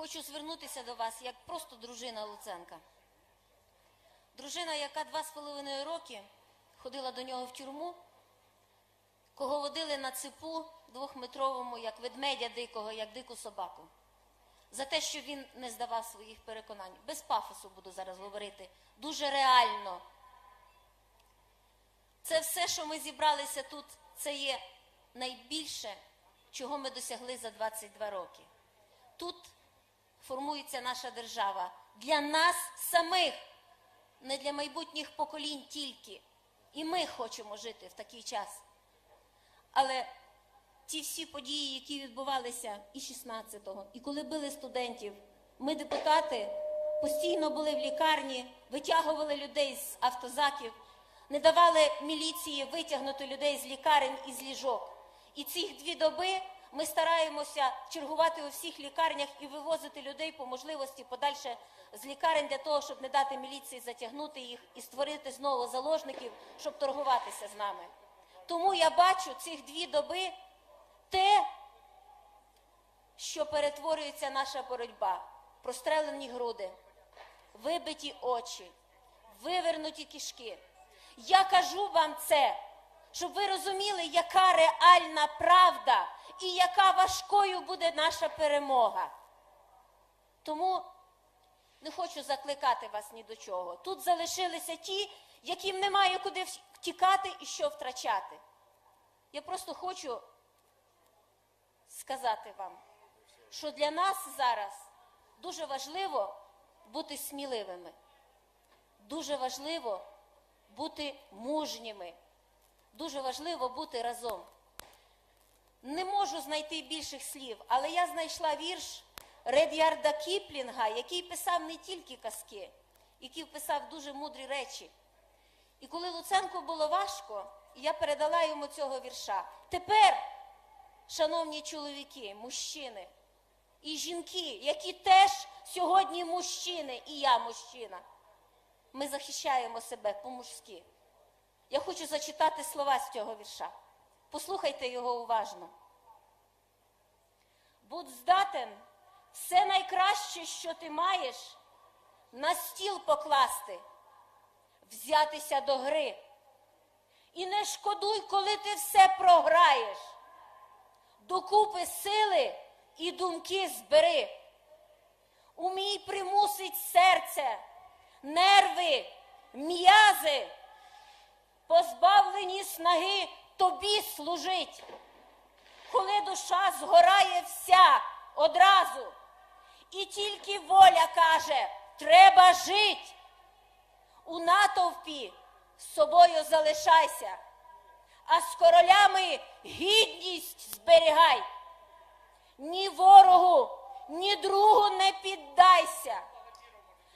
хочу звернутися до вас як просто дружина Луценка. Дружина, яка два з половиною роки ходила до нього в тюрму, кого водили на цепу двохметровому, як ведмедя дикого, як дику собаку. За те, що він не здавав своїх переконань. Без пафосу буду зараз говорити. Дуже реально. Це все, що ми зібралися тут, це є найбільше, чого ми досягли за 22 роки. Тут формується наша держава для нас самих, не для майбутніх поколінь тільки. І ми хочемо жити в такий час. Але ті всі події, які відбувалися і 16-го, і коли били студентів, ми, депутати, постійно були в лікарні, витягували людей з автозаків, не давали міліції витягнути людей з лікарень і з ліжок. І ці дві доби ми стараємося чергувати у всіх лікарнях і вивозити людей по можливості подальше з лікарень для того, щоб не дати міліції затягнути їх і створити знову заложників, щоб торгуватися з нами. Тому я бачу цих дві доби те, що перетворюється наша боротьба, прострелені груди, вибиті очі, вивернуті кишки. Я кажу вам це, щоб ви розуміли, яка реальна правда і яка важкою буде наша перемога. Тому не хочу закликати вас ні до чого. Тут залишилися ті, яким немає куди втікати і що втрачати. Я просто хочу сказати вам, що для нас зараз дуже важливо бути сміливими, дуже важливо бути мужніми, дуже важливо бути разом. Не можу знайти більших слів, але я знайшла вірш Редярда Кіплінга, який писав не тільки казки, який писав дуже мудрі речі. І коли Луценку було важко, я передала йому цього вірша. Тепер, шановні чоловіки, мужчини і жінки, які теж сьогодні мужчини, і я мужчина, ми захищаємо себе по-мужськи. Я хочу зачитати слова з цього вірша. Послухайте його уважно. Будь здатен все найкраще, що ти маєш, на стіл покласти, взятися до гри. І не шкодуй, коли ти все програєш. Докупи сили і думки збери. Умій примусить серце, нерви, м'язи, позбавлені снаги тобі служить. Коли душа згорає вся одразу, і тільки воля каже, треба жить. У натовпі з собою залишайся, а з королями гідність зберігай. Ні ворогу, ні другу не піддайся,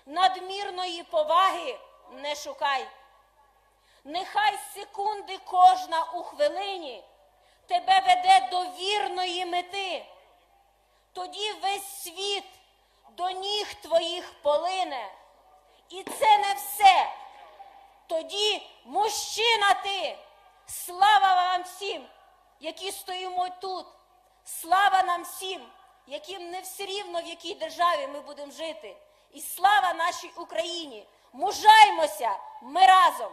надмірної поваги не шукай. Нехай секунди кожна у хвилині тебе веде до вірної мети. Тоді весь світ до ніг твоїх полине. І це не все. Тоді мужчина ти. Слава вам всім, які стоїмо тут. Слава нам всім, яким не все рівно, в якій державі ми будемо жити. І слава нашій Україні! Мужаймося! Ми разом!